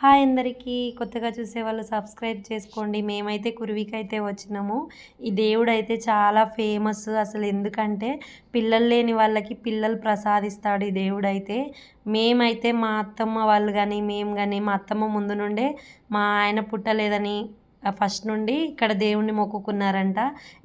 Hi అందరికీ. కొత్తగా చూసే వాళ్ళు సబ్స్క్రైబ్ చేసుకోండి. మేమైతే కురువికి అయితే వచ్చినాము. ఈ దేవుడు అయితే చాలా ఫేమస్ అసలు ఎందుకంటే పిల్లలు లేని వాళ్ళకి పిల్లలు ప్రసాదిస్తాడు ఈ దేవుడు అయితే మేమైతే మా అత్తమ్మ వాళ్ళు కానీ మేము కానీ మా అత్తమ్మ ముందు నుండే మా ఆయన పుట్టలేదని ఫస్ట్ నుండి ఇక్కడ దేవుణ్ణి మొక్కుకున్నారంట.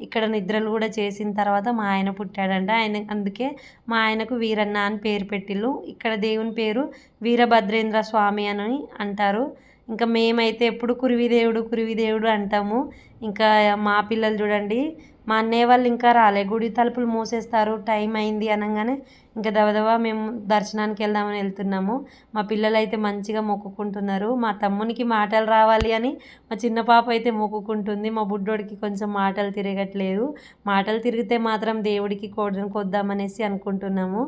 ఇక్కడ నిద్రలు కూడా చేసిన తర్వాత మా ఆయన పుట్టాడంట. ఆయన అందుకే మా ఆయనకు వీరన్న అని పేరు పెట్టిళ్ళు ఇక్కడ దేవుని పేరు వీరభద్రేంద్ర స్వామి అని అంటారు. ఇంకా మేమైతే ఎప్పుడు కురివిదేవుడు కురివిదేవుడు అంటాము. ఇంకా మా పిల్లలు చూడండి మా అన్నయ్య వాళ్ళు ఇంకా రాలే. గుడి తలుపులు మూసేస్తారు టైం అయింది అనగానే ఇంకా దవదవ మేము దర్శనానికి వెళ్దామని వెళ్తున్నాము. మా పిల్లలు అయితే మంచిగా మొక్కుకుంటున్నారు. మా తమ్మునికి మాటలు రావాలి అని మా చిన్న పాప అయితే మొక్కుకుంటుంది. మా బుడ్డోడికి కొంచెం మాటలు తిరగట్లేదు. మాటలు తిరిగితే మాత్రం దేవుడికి కోడని కొద్దామనేసి అనుకుంటున్నాము.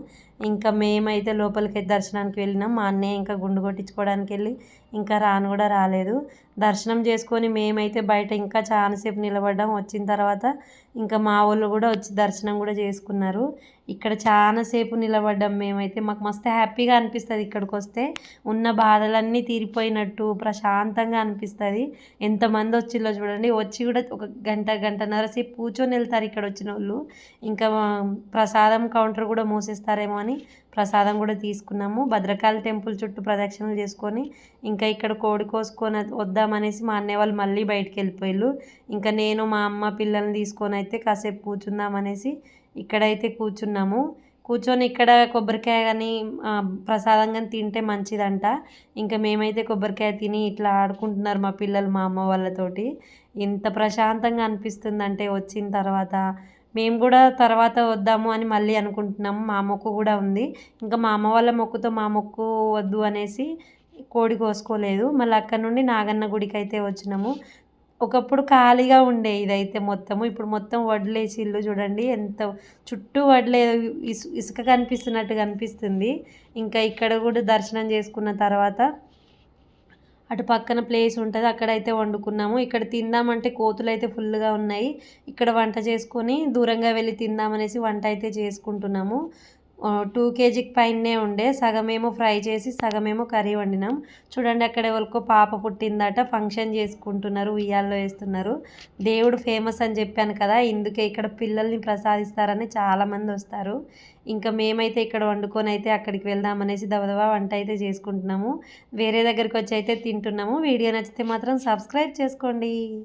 ఇంకా మేమైతే లోపలికి దర్శనానికి వెళ్ళినాం. మా అన్నయ్య ఇంకా గుండు కొట్టించుకోవడానికి వెళ్ళి ఇంకా రాను కూడా రాలేదు. దర్శనం చేసుకొని మేమైతే బయట ఇంకా చాలాసేపు నిలబడ్డాం. వచ్చిన తర్వాత ఇంకా మా వాళ్ళు కూడా వచ్చి దర్శనం కూడా చేసుకున్నారు. ఇక్కడ చాలాసేపు నిలబడ్డాం మేమైతే. మాకు మస్తు హ్యాపీగా అనిపిస్తుంది ఇక్కడికి వస్తే. ఉన్న బాధలన్నీ తీరిపోయినట్టు ప్రశాంతంగా అనిపిస్తుంది. ఎంతమంది వచ్చిల్లో చూడండి వచ్చి కూడా ఒక గంట గంటన్నర సేపు కూర్చొని వెళ్తారు ఇక్కడ వచ్చిన వాళ్ళు. ఇంకా ప్రసాదం కౌంటర్ కూడా మూసేస్తారేమో అని ప్రసాదం కూడా తీసుకున్నాము. భద్రకాళి టెంపుల్ చుట్టూ ప్రదక్షిణలు చేసుకొని ఇంకా ఇక్కడ కోడి కోసుకొని వద్దామనేసి మా అన్నయ్య వాళ్ళు మళ్ళీ బయటికి వెళ్ళిపోయారు ఇంకా నేను మా అమ్మ పిల్లల్ని తీసుకొని అయితే కాసేపు కూర్చుందామనేసి ఇక్కడైతే కూర్చున్నాము. కూర్చొని ఇక్కడ కొబ్బరికాయ కానీ ప్రసాదం కానీ తింటే మంచిదంట. ఇంకా మేమైతే కొబ్బరికాయ తిని ఇట్లా ఆడుకుంటున్నారు మా పిల్లలు మా అమ్మ వాళ్ళతోటి. ఎంత ప్రశాంతంగా అనిపిస్తుందంటే వచ్చిన తర్వాత. మేము కూడా తర్వాత వద్దాము అని మళ్ళీ అనుకుంటున్నాము. మా మొక్కు కూడా ఉంది. ఇంకా మా అమ్మ వాళ్ళ మొక్కుతో మా మొక్కు వద్దు అనేసి కోడి కోసుకోలేదు. మళ్ళీ అక్కడ నుండి నాగన్న గుడికి అయితే వచ్చినాము. ఒకప్పుడు ఖాళీగా ఉండే ఇదైతే మొత్తము. ఇప్పుడు మొత్తం వడ్లేసి ఇల్లు చూడండి. ఎంత చుట్టూ వడ్లే ఇసు ఇసుక కనిపిస్తున్నట్టు కనిపిస్తుంది. ఇంకా ఇక్కడ కూడా దర్శనం చేసుకున్న తర్వాత అటు పక్కన ప్లేస్ ఉంటుంది. అక్కడైతే వండుకున్నాము. ఇక్కడ తిందామంటే కోతులు అయితే ఫుల్గా ఉన్నాయి. ఇక్కడ వంట చేసుకొని దూరంగా వెళ్ళి తిందామనేసి వంట అయితే చేసుకుంటున్నాము. టూ కేజీకి పైనే ఉండే. సగమేమో ఫ్రై చేసి సగమేమో కర్రీ వండినాం. చూడండి అక్కడ ఎవరికో పాప పుట్టిందట ఫంక్షన్ చేసుకుంటున్నారు ఉయ్యాల్లో వేస్తున్నారు. దేవుడు ఫేమస్ అని చెప్పాను కదా ఇందుకే ఇక్కడ పిల్లల్ని ప్రసాదిస్తారని చాలామంది వస్తారు. ఇంకా మేమైతే ఇక్కడ వండుకొని అయితే అక్కడికి వెళ్దామనేసి దవదవా వంట అయితే చేసుకుంటున్నాము. వేరే దగ్గరికి వచ్చి అయితే తింటున్నాము. వీడియో నచ్చితే మాత్రం సబ్స్క్రైబ్ చేసుకోండి.